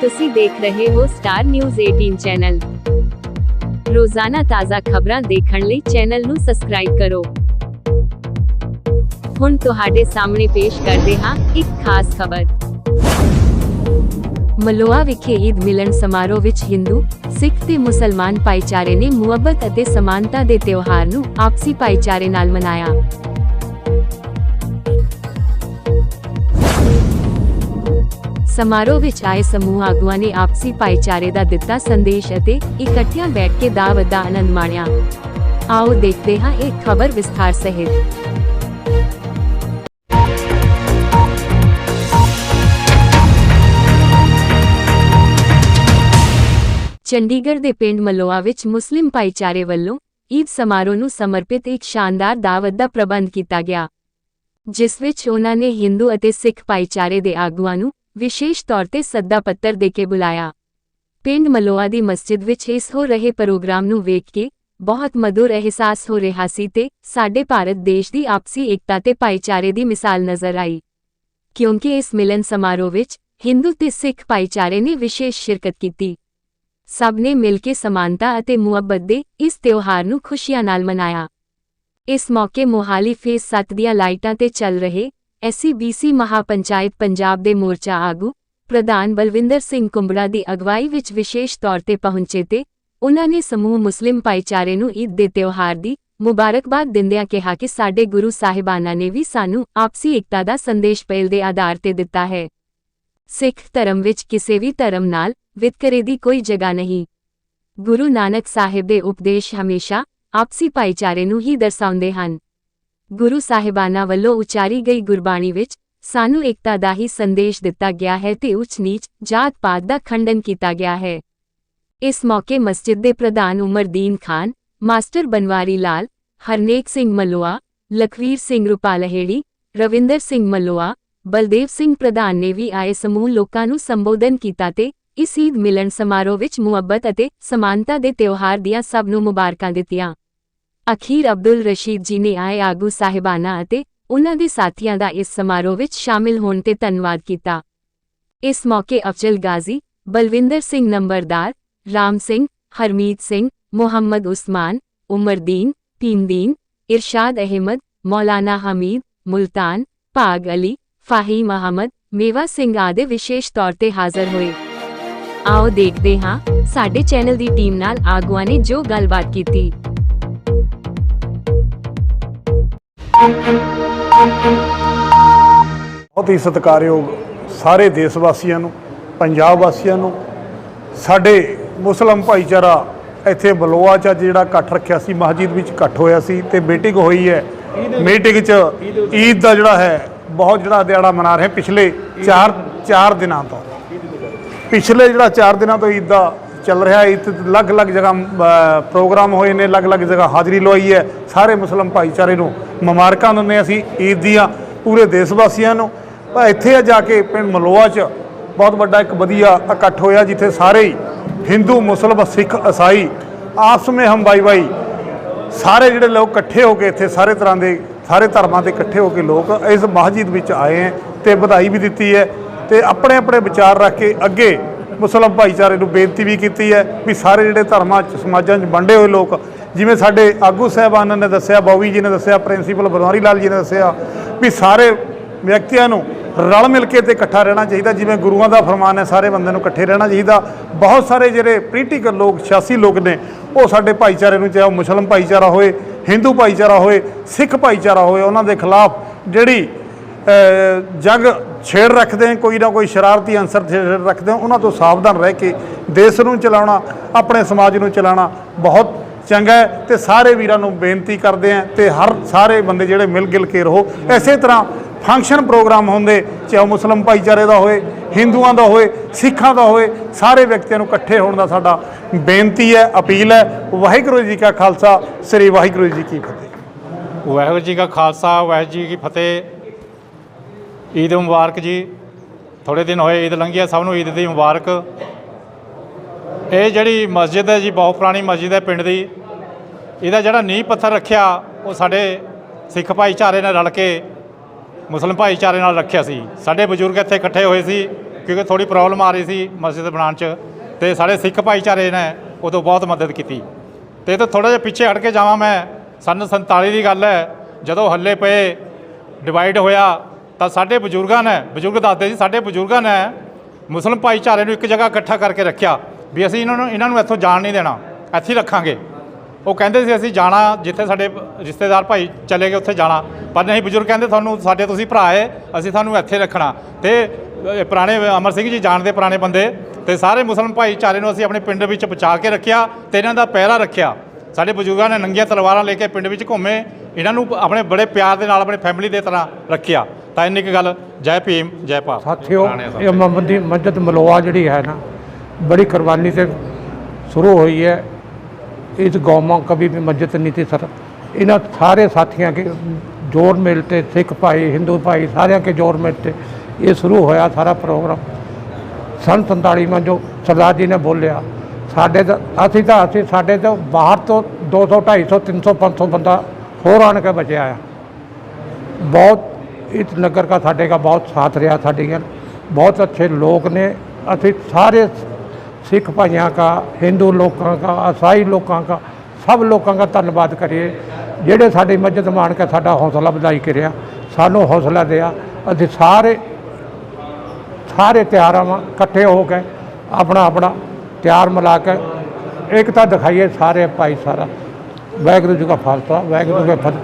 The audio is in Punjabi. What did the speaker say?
ਤੁਸੀਂ ਦੇਖ ਰਹੇ ਹੋ ਸਟਾਰ ਨਿਊਜ਼ 18 ਚੈਨਲ ਰੋਜ਼ਾਨਾ ਤਾਜ਼ਾ ਖਬਰਾਂ ਦੇਖਣ ਲਈ ਚੈਨਲ ਨੂੰ ਸਬਸਕ੍ਰਾਈਬ ਕਰੋ। ਹੁਣ ਤੁਹਾਡੇ ਸਾਹਮਣੇ ਪੇਸ਼ ਕਰਦੇ ਹਾਂ ਇੱਕ ਖਾਸ ਖਬਰ। ਮਲੋਆ ਵਿਖੇ ਈਦ ਮਿਲਨ ਸਮਾਰੋਹ ਵਿੱਚ ਹਿੰਦੂ ਸਿੱਖ ਤੇ ਮੁਸਲਮਾਨ ਭਾਈਚਾਰੇ ਨੇ ਮੁਹੱਬਤ ਅਤੇ ਸਮਾਨਤਾ ਦੇ ਤਿਉਹਾਰ ਨੂੰ ਆਪਸੀ ਭਾਈਚਾਰੇ ਨਾਲ ਮਨਾਇਆ। ਸਮਾਰੋਹ ਵਿੱਚ ਆਏ ਸਮੂਹ ਆਗੂਆਂ ਨੇ ਆਪਸੀ ਭਾਈਚਾਰੇ ਦਾ ਦਿੱਤਾ ਸੰਦੇਸ਼ ਅਤੇ ਇਕੱਠਿਆਂ ਬੈਠ ਕੇ ਦਾਵਤ ਦਾ ਆਨੰਦ ਮਾਣਿਆ। ਆਓ ਦੇਖਦੇ ਹਾਂ ਇਹ ਖਬਰ ਵਿਸਥਾਰ ਸਹਿਤ। ਚੰਡੀਗੜ੍ਹ ਦੇ ਪਿੰਡ ਮਲੋਆ ਵਿੱਚ ਮੁਸਲਿਮ ਭਾਈਚਾਰੇ ਵੱਲੋਂ ਈਦ ਸਮਾਰੋਹ ਨੂੰ ਸਮਰਪਿਤ ਇੱਕ ਸ਼ਾਨਦਾਰ ਦਾਵਤ ਦਾ ਪ੍ਰਬੰਧ ਕੀਤਾ ਗਿਆ, ਜਿਸ ਵਿੱਚ ਉਹਨਾਂ ਨੇ ਹਿੰਦੂ ਅਤੇ ਸਿੱਖ ਭਾਈਚਾਰੇ ਦੇ ਆਗੂਆਂ ਨੂੰ ਵਿਸ਼ੇਸ਼ ਤੌਰ ਤੇ ਸੱਦਾ ਪੱਤਰ ਦੇ ਕੇ ਬੁਲਾਇਆ। ਪਿੰਡ ਮਲੋਆ ਦੀ ਮਸਜਿਦ ਵਿੱਚ ਇਸ ਹੋ ਰਹੇ ਪ੍ਰੋਗਰਾਮ ਨੂੰ ਵੇਖ ਕੇ ਬਹੁਤ ਮధుਰ ਅਹਿਸਾਸ ਹੋ ਰਿਹਾ ਸੀ ਤੇ ਸਾਡੇ ਭਾਰਤ ਦੇਸ਼ ਦੀ ਆਪਸੀ ਏਕਤਾ ਤੇ ਭਾਈਚਾਰੇ ਦੀ ਮਿਸਾਲ ਨਜ਼ਰ ਆਈ। ਕਿਉਂਕਿ ਇਸ ਮਿਲਨ ਸਮਾਰੋਹ ਵਿੱਚ ਹਿੰਦੂ ਤੇ ਸਿੱਖ ਭਾਈਚਾਰੇ ਨੇ ਵਿਸ਼ੇਸ਼ ਸ਼ਿਰਕਤ ਕੀਤੀ। ਸਭ ਨੇ ਮਿਲ ਕੇ ਸਮਾਨਤਾ ਅਤੇ ਮੁਹੱਬਤ ਦੇ ਇਸ ਤਿਉਹਾਰ ਨੂੰ ਖੁਸ਼ੀਆਂ ਨਾਲ ਮਨਾਇਆ। ਇਸ ਮੌਕੇ ਮੋਹਾਲੀ ਫੇਸ 7 ਦੀਆਂ ਲਾਈਟਾਂ ਤੇ ਚੱਲ ਰਹੇ ਐਸਸੀਬੀਸੀ ਮਹਾਪੰਚਾਇਤ ਪੰਜਾਬ ਦੇ ਮੋਰਚਾ ਆਗੂ ਪ੍ਰਧਾਨ ਬਲਵਿੰਦਰ ਸਿੰਘ ਕੁੰਬੜਾ ਦੀ ਅਗਵਾਈ ਵਿੱਚ ਵਿਸ਼ੇਸ਼ ਤੌਰ ਤੇ ਪਹੁੰਚੇ ਤੇ ਉਹਨਾਂ ਨੇ ਸਮੂਹ ਮੁਸਲਿਮ ਭਾਈਚਾਰੇ ਨੂੰ ਈਦ ਦੇ ਤਿਉਹਾਰ ਦੀ ਮੁਬਾਰਕਬਾਦ ਦਿੰਦਿਆਂ ਕਿਹਾ ਕਿ ਸਾਡੇ ਗੁਰੂ ਸਾਹਿਬਾਨਾਂ ਨੇ ਵੀ ਸਾਨੂੰ ਆਪਸੀ ਏਕਤਾ ਦਾ ਸੰਦੇਸ਼ ਪਹਿਲ ਦੇ ਆਧਾਰ ਤੇ ਦਿੱਤਾ ਹੈ। ਸਿੱਖ ਧਰਮ ਵਿੱਚ ਕਿਸੇ ਵੀ ਧਰਮ ਨਾਲ ਵਿਤਕਰੇ ਦੀ ਕੋਈ ਜਗ੍ਹਾ ਨਹੀਂ। ਗੁਰੂ ਨਾਨਕ ਸਾਹਿਬ ਦੇ ਉਪਦੇਸ਼ ਹਮੇਸ਼ਾ ਆਪਸੀ ਭਾਈਚਾਰੇ ਨੂੰ ਹੀ ਦਰਸਾਉਂਦੇ ਹਨ। ਗੁਰੂ ਸਾਹਿਬਾਨਾਂ ਵੱਲੋਂ ਉਚਾਰੀ ਗਈ ਗੁਰਬਾਣੀ ਵਿੱਚ ਸਾਨੂੰ ਏਕਤਾ ਦਾ ਹੀ ਸੰਦੇਸ਼ ਦਿੱਤਾ ਗਿਆ ਹੈ ਤੇ ਉੱਚ ਨੀਚ ਜਾਤ ਪਾਤ ਦਾ ਖੰਡਨ ਕੀਤਾ ਗਿਆ ਹੈ। ਇਸ ਮੌਕੇ ਮਸਜਿਦ ਦੇ ਪ੍ਰਧਾਨ ਉਮਰਦੀਨ ਖਾਨ, ਮਾਸਟਰ ਬਨਵਾਰੀ ਲਾਲ, ਹਰਨੇਕ ਸਿੰਘ ਮਲੋਆ, ਲਖਵੀਰ ਸਿੰਘ ਰੂਪਾਲਹੇੜੀ, ਰਵਿੰਦਰ ਸਿੰਘ ਮਲੋਆ, ਬਲਦੇਵ ਸਿੰਘ ਪ੍ਰਧਾਨ ਨੇ ਵੀ ਆਏ ਸਮੂਹ ਲੋਕਾਂ ਨੂੰ ਸੰਬੋਧਨ ਕੀਤਾ ਤੇ ਇਸ ਈਦ ਮਿਲਣ ਸਮਾਰੋਹ ਵਿੱਚ ਮੁਹੱਬਤ ਅਤੇ ਸਮਾਨਤਾ ਦੇ ਤਿਉਹਾਰ ਦੀਆਂ ਸਭ ਨੂੰ ਮੁਬਾਰਕਾਂ ਦਿੱਤੀਆਂ। ਅਖੀਰ ਅਬਦੁਲ ਰਸ਼ੀਦ ਜੀ ਨੇ ਆਏ ਆਗੂ ਸਾਹਿਬਾਨਾ ਅਤੇ ਉਨ੍ਹਾਂ ਦੇ ਸਾਥੀਆਂ ਦਾ ਇਸ ਸਮਾਰੋਹ ਵਿੱਚ ਸ਼ਾਮਿਲ ਹੋਣ ਤੇ ਧੰਨਵਾਦ ਕੀਤਾ। ਇਸ ਮੌਕੇ ਅਫਜ਼ਲ ਗਾਜ਼ੀ, ਬਲਵਿੰਦਰ ਸਿੰਘ ਨੰਬਰਦਾਰ, ਰਾਮ ਸਿੰਘ, ਹਰਮੀਤ ਸਿੰਘ, ਮੁਹੰਮਦ ਉਸਮਾਨ ਉਮਰਦੀਨ ਤੀਨਦੀਨ ਇਰਸ਼ਾਦ ਅਹਿਮਦ, ਮੌਲਾਨਾ ਹਮੀਦ, ਮੁਲਤਾਨ, ਭਾਗ ਅਲੀ, ਫਾਹੀਮ ਅਹਮਦ, ਮੇਵਾ ਸਿੰਘ ਆਦਿ ਵਿਸ਼ੇਸ਼ ਤੌਰ ਤੇ ਹਾਜ਼ਰ ਹੋਏ। ਆਓ ਦੇਖਦੇ ਹਾਂ ਸਾਡੇ ਚੈਨਲ ਦੀ ਟੀਮ ਨਾਲ ਆਗੂਆਂ ਨੇ ਜੋ ਗੱਲਬਾਤ ਕੀਤੀ। ਬਹੁਤ ਹੀ ਸਤਿਕਾਰਯੋਗ ਸਾਰੇ ਦੇਸ਼ ਵਾਸੀਆਂ ਨੂੰ ਪੰਜਾਬ ਵਾਸੀਆਂ ਨੂੰ ਸਾਡੇ ਮੁਸਲਮ ਭਾਈਚਾਰਾ ਇੱਥੇ ਬਲੋਆ ਚ ਜਿਹੜਾ ਇਕੱਠ ਰੱਖਿਆ ਸੀ ਮਸਜਿਦ ਵਿੱਚ ਇਕੱਠ ਹੋਇਆ ਸੀ ਤੇ ਮੀਟਿੰਗ ਹੋਈ ਹੈ। ਮੀਟਿੰਗ ਚ ਈਦ ਦਾ ਜਿਹੜਾ ਹੈ ਬਹੁਤ ਜਿਹੜਾ ਦਿਹਾੜਾ ਮਨਾ ਰਹੇ ਪਿਛਲੇ 4 4 ਦਿਨਾਂ ਤੋਂ। ਪਿਛਲੇ ਜਿਹੜਾ 4 ਦਿਨਾਂ ਤੋਂ ਈਦ ਦਾ ਚੱਲ ਰਿਹਾ ਈਦ ਅਲੱਗ-ਅਲੱਗ ਜਗ੍ਹਾ ਪ੍ਰੋਗਰਾਮ ਹੋਏ ਨੇ ਅਲੱਗ-ਅਲੱਗ ਜਗ੍ਹਾ ਹਾਜ਼ਰੀ ਲਵਾਈ ਹੈ ਸਾਰੇ ਮੁਸਲਮ ਭਾਈਚਾਰੇ ਨੂੰ। ਮੁਬਾਰਕਾਂ ਦਿੰਦੇ ਹਾਂ ਅਸੀਂ ਈਦ ਦੀਆਂ ਪੂਰੇ ਦੇਸ਼ ਵਾਸੀਆਂ ਨੂੰ। ਪਰ ਇੱਥੇ ਆ ਜਾ ਕੇ ਪਿੰਡ ਮਲੋਆ 'ਚ ਬਹੁਤ ਵੱਡਾ ਇੱਕ ਵਧੀਆ ਇਕੱਠ ਹੋਇਆ ਜਿੱਥੇ ਸਾਰੇ ਹੀ ਹਿੰਦੂ, ਮੁਸਲਮ, ਸਿੱਖ ਈਸਾਈ ਆਪਸ ਵਿੱਚ ਹਮ ਬਾਈ ਬਾਈ ਸਾਰੇ ਜਿਹੜੇ ਲੋਕ ਇਕੱਠੇ ਹੋ ਕੇ ਇੱਥੇ ਸਾਰੇ ਤਰ੍ਹਾਂ ਦੇ, ਸਾਰੇ ਧਰਮਾਂ ਦੇ ਇਕੱਠੇ ਹੋ ਕੇ ਲੋਕ ਇਸ ਮਸਜਿਦ ਵਿੱਚ ਆਏ ਹੈ ਤੇ ਵਧਾਈ ਵੀ ਦਿੱਤੀ ਹੈ ਤੇ ਆਪਣੇ ਆਪਣੇ ਵਿਚਾਰ ਰੱਖ ਕੇ ਅੱਗੇ ਮੁਸਲਮ ਭਾਈਚਾਰੇ ਨੂੰ ਬੇਨਤੀ ਵੀ ਕੀਤੀ ਹੈ ਵੀ ਸਾਰੇ ਜਿਹੜੇ ਧਰਮਾਂ ਚ, ਸਮਾਜਾਂ 'ਚ ਵੰਡੇ ਹੋਏ ਲੋਕ ਜਿਵੇਂ ਸਾਡੇ ਆਗੂ ਸਾਹਿਬਾਨਾਂ ਨੇ ਦੱਸਿਆ ਬੌਵੀ ਜੀ ਨੇ ਦੱਸਿਆ, ਪ੍ਰਿੰਸੀਪਲ ਬਨਵਾਰੀ ਲਾਲ ਜੀ ਨੇ ਦੱਸਿਆ ਵੀ ਸਾਰੇ ਵਿਅਕਤੀਆਂ ਨੂੰ ਰਲ ਮਿਲ ਕੇ ਤੇ ਇਕੱਠਾ ਰਹਿਣਾ ਚਾਹੀਦਾ, ਜਿਵੇਂ ਗੁਰੂਆਂ ਦਾ ਫਰਮਾਨ ਹੈ, ਸਾਰੇ ਬੰਦੇ ਨੂੰ ਇਕੱਠੇ ਰਹਿਣਾ ਚਾਹੀਦਾ। ਬਹੁਤ ਸਾਰੇ ਜਿਹੜੇ ਪੋਲੀਟੀਕਲ ਲੋਕ, ਸਿਆਸੀ ਲੋਕ ਨੇ, ਉਹ ਸਾਡੇ ਭਾਈਚਾਰੇ ਨੂੰ ਚਾਹੇ ਉਹ ਮੁਸਲਮ ਭਾਈਚਾਰਾ ਹੋਏ, ਹਿੰਦੂ ਭਾਈਚਾਰਾ ਹੋਏ, ਸਿੱਖ ਭਾਈਚਾਰਾ ਹੋਏ, ਉਹਨਾਂ ਦੇ ਖਿਲਾਫ ਜਿਹੜੀ ਜੰਗ ਛੇੜ ਰੱਖਦੇ ਕੋਈ ਨਾ ਕੋਈ ਸ਼ਰਾਰਤੀ ਅੰਸਰ ਛੇੜ ਰੱਖਦੇ ਉਹਨਾਂ ਤੋਂ ਸਾਵਧਾਨ ਰਹਿ ਕੇ ਦੇਸ਼ ਨੂੰ ਚਲਾਉਣਾ, ਆਪਣੇ ਸਮਾਜ ਨੂੰ ਚਲਾਉਣਾ ਬਹੁਤ ਚੰਗਾ ਹੈ ਤੇ ਸਾਰੇ ਵੀਰਾਂ ਨੂੰ ਬੇਨਤੀ ਕਰਦੇ ਆ ਤੇ ਹਰ ਸਾਰੇ ਬੰਦੇ ਜਿਹੜੇ ਮਿਲ ਗਿਲ ਕੇ ਰਹੋ। ਇਸੇ ਤਰ੍ਹਾਂ ਫੰਕਸ਼ਨ ਪ੍ਰੋਗਰਾਮ ਹੁੰਦੇ, ਚਾਹੇ ਉਹ ਮੁਸਲਮ ਭਾਈਚਾਰੇ ਦਾ ਹੋਏ, ਹਿੰਦੂਆਂ ਦਾ ਹੋਏ, ਸਿੱਖਾਂ ਦਾ ਹੋਏ, ਸਾਰੇ ਵਿਅਕਤੀਆਂ ਨੂੰ ਇਕੱਠੇ ਹੋਣ ਦਾ ਸਾਡਾ ਬੇਨਤੀ ਹੈ, ਅਪੀਲ ਹੈ। ਵਾਹਿਗੁਰੂ ਜੀ ਕਾ ਖਾਲਸਾ, ਸ੍ਰੀ ਵਾਹਿਗੁਰੂ ਜੀ ਕੀ ਫਤਿਹ। ਵਾਹਿਗੁਰੂ ਜੀ ਕਾ ਖਾਲਸਾ, ਵਾਹਿਗੁਰੂ ਜੀ ਕੀ ਫਤਿਹ। ਈਦ ਮੁਬਾਰਕ ਜੀ। ਥੋੜੇ ਦਿਨ ਹੋਏ, ਈਦ ਲੰਘੀ ਹੈ, ਸਭ ਨੂੰ ਈਦ ਦੀ ਮੁਬਾਰਕ। ਇਹ ਜਿਹੜੀ ਮਸਜਿਦ ਹੈ ਜੀ, ਬਹੁਤ ਪੁਰਾਣੀ ਮਸਜਿਦ ਹੈ ਪਿੰਡ ਦੀ। ਇਹਦਾ ਜਿਹੜਾ ਨੀਂਹ ਪੱਥਰ ਰੱਖਿਆ, ਉਹ ਸਾਡੇ ਸਿੱਖ ਭਾਈਚਾਰੇ ਨਾਲ ਰਲ ਕੇ, ਮੁਸਲਮ ਭਾਈਚਾਰੇ ਨਾਲ ਰੱਖਿਆ ਸੀ। ਸਾਡੇ ਬਜ਼ੁਰਗ ਇੱਥੇ ਇਕੱਠੇ ਹੋਏ ਸੀ, ਕਿਉਂਕਿ ਥੋੜੀ ਪ੍ਰੋਬਲਮ ਆ ਰਹੀ ਸੀ ਮਸਜਿਦ ਬਣਾਉਣ 'ਚ। ਤੇ ਸਾਡੇ ਸਿੱਖ ਭਾਈਚਾਰੇ ਨੇ ਉਦੋਂ ਬਹੁਤ ਮਦਦ ਕੀਤੀ। ਤੇ ਇਹ ਤੋਂ ਥੋੜਾ ਜਿਹਾ ਪਿੱਛੇ ਹਟ ਕੇ ਜਾਵਾਂ ਮੈਂ, ਸੰਨ 47 ਦੀ ਗੱਲ ਹੈ, ਜਦੋਂ ਹੱਲੇ ਪਏ ਡਿਵਾਈਡ ਹੋਇਆ, ਤਾਂ ਸਾਡੇ ਬਜ਼ੁਰਗਾਂ ਨੇ, ਬਜ਼ੁਰਗ ਦੱਸਦੇ ਸੀ ਸਾਡੇ ਬਜ਼ੁਰਗਾਂ ਨੇ ਮੁਸਲਮ ਭਾਈਚਾਰੇ ਨੂੰ ਇੱਕ ਜਗ੍ਹਾ ਇਕੱਠਾ ਕਰਕੇ ਰੱਖਿਆ। ਵੀ ਅਸੀਂ ਇਹਨਾਂ ਨੂੰ ਇਹਨਾਂ ਨੂੰ ਇੱਥੋਂ ਜਾਣ ਨਹੀਂ ਦੇਣਾ। ਇੱਥੇ ਹੀ ਰੱਖਾਂਗੇ। ਉਹ ਕਹਿੰਦੇ ਸੀ ਅਸੀਂ ਜਾਣਾ ਜਿੱਥੇ ਸਾਡੇ ਰਿਸ਼ਤੇਦਾਰ ਭਾਈ ਚਲੇ ਗਏ ਉੱਥੇ ਜਾਣਾ। ਪਰ ਨਹੀਂ ਬਜ਼ੁਰਗ ਕਹਿੰਦੇ ਤੁਹਾਨੂੰ ਸਾਡੇ ਤੁਸੀਂ ਭਰਾ ਏ ਅਸੀਂ ਤੁਹਾਨੂੰ ਇੱਥੇ ਰੱਖਣਾ। ਤੇ ਪੁਰਾਣੇ ਅਮਰ ਸਿੰਘ ਜੀ ਜਾਣਦੇ ਪੁਰਾਣੇ ਬੰਦੇ ਤੇ ਸਾਰੇ ਮੁਸਲਮ ਭਾਈਚਾਰੇ ਨੂੰ ਅਸੀਂ ਆਪਣੇ ਪਿੰਡ ਵਿੱਚ ਬਚਾ ਕੇ ਰੱਖਿਆ ਤੇ ਇਹਨਾਂ ਦਾ ਪਹਿਰਾ ਰੱਖਿਆ। ਸਾਡੇ ਬਜ਼ੁਰਗਾਂ ਨੇ ਨੰਗੀਆਂ ਤਲਵਾਰਾਂ ਲੈ ਕੇ ਪਿੰਡ ਵਿੱਚ ਘੁੰਮੇ। ਇਹਨਾਂ ਨੂੰ ਆਪਣੇ ਬੜੇ ਪਿਆਰ ਦੇ ਨਾਲ ਆਪਣੇ ਫੈਮਿਲੀ ਦੇ ਤਰ੍ਹਾਂ ਰੱਖਿਆ। ਤਾਂ ਇੰਨੀ ਕੁ ਗੱਲ। ਜੈ ਭੀਮ ਜੈ ਭਾਰਤ। ਸਾਥੀਓ। ਇਹ ਮੁਹੰਮਦੀ ਮਸਜਿਦ ਮਲੋਆ ਜਿਹੜੀ ਹੈ ਨਾ बड़ी कुर्बानी से शुरू हुई है इस गाँव में कभी भी मस्जिद नहीं थी सर इन सारे साथियों के जोर मिलते सिख भाई हिंदू भाई सारे के जोर मिलते ये शुरू होया सारा प्रोग्राम सन संताली में जो सरदार जी ने बोलिया ਸਾਡੇ ਤਾਂ ਅਸੀਂ ਤਾਂ ਅਸੀਂ ਸਾਡੇ ਤੋਂ ਬਾਹਰ ਤੋਂ 200 250 300 500 ਬੰਦਾ ਹੋਰ ਆਣ ਕੇ ਬਚਿਆ ਆ बहुत इस नगर का साढ़े का बहुत साथ रहा साढ़े गल बहुत अच्छे लोग ने असी सारे सिख भाइयों का हिंदू लोगों का ईसाई लोगों का सब लोगों का धन्यवाद करिए ਜਿਹੜੇ ਸਾਡੀ ਮਸਜਿਦ ਮਾਣ ਕੇ ਸਾਡਾ ਹੌਸਲਾ ਵਧਾਈ ਕਰਿਆ ਸਾਨੂੰ ਹੌਸਲਾ ਦਿਆ ਅਸੀਂ ਸਾਰੇ ਸਾਰੇ ਤਿਆਰਾਂ ਵਾਂ ਇਕੱਠੇ ਹੋ ਕੇ ਆਪਣਾ ਆਪਣਾ ਤਿਆਰ ਮਿਲਾ ਕੇ ਏਕਤਾ ਦਿਖਾਈਏ ਸਾਰੇ ਭਾਈ ਸਾਰਾ ਵਾਹਿਗੁਰੂ ਜੀ ਕਾ ਖਾਲਸਾ ਵਾਹਿਗੁਰੂ ਜੀ ਕੀ ਫਤਿਹ